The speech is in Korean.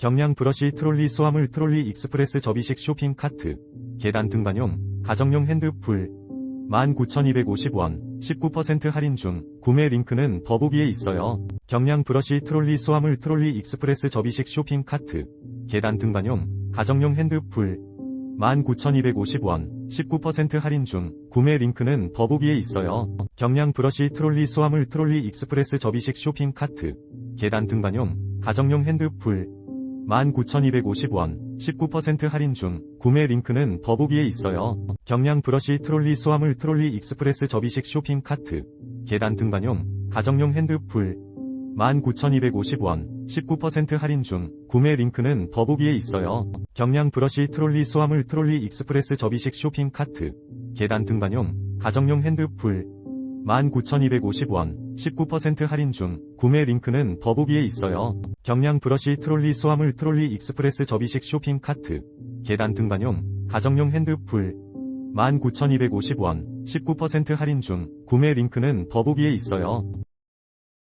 경량 브러쉬 트롤리 수화물 트롤리 익스프레스 접이식 쇼핑 카트, 계단 등반용, 가정용 핸드풀, 19,250원, 19% 할인 중, 구매 링크는 더보기에 있어요. 경량 브러쉬 트롤리 수화물 트롤리 익스프레스 접이식 쇼핑 카트, 계단 등반용, 가정용 핸드풀, 19,250원, 19% 할인 중, 구매 링크는 더보기에 있어요. 경량 브러쉬 트롤리 수화물 트롤리 익스프레스 접이식 쇼핑 카트, 계단 등반용, 가정용 핸드풀, 19,250원, 19% 할인 중, 구매 링크는 더보기에 있어요. 경량 브러쉬 트롤리 수화물 트롤리 익스프레스 접이식 쇼핑 카트, 계단 등반용, 가정용 핸드풀, 19,250원, 19% 할인 중, 구매 링크는 더보기에 있어요. 경량 브러쉬 트롤리 수화물 트롤리 익스프레스 접이식 쇼핑 카트, 계단 등반용, 가정용 핸드풀, 19,250원, 19% 할인 중, 구매 링크는 더보기에 있어요. 경량 브러쉬 트롤리 수화물 트롤리 익스프레스 접이식 쇼핑 카트, 계단 등반용, 가정용 핸드풀, 19,250원, 19% 할인 중, 구매 링크는 더보기에 있어요.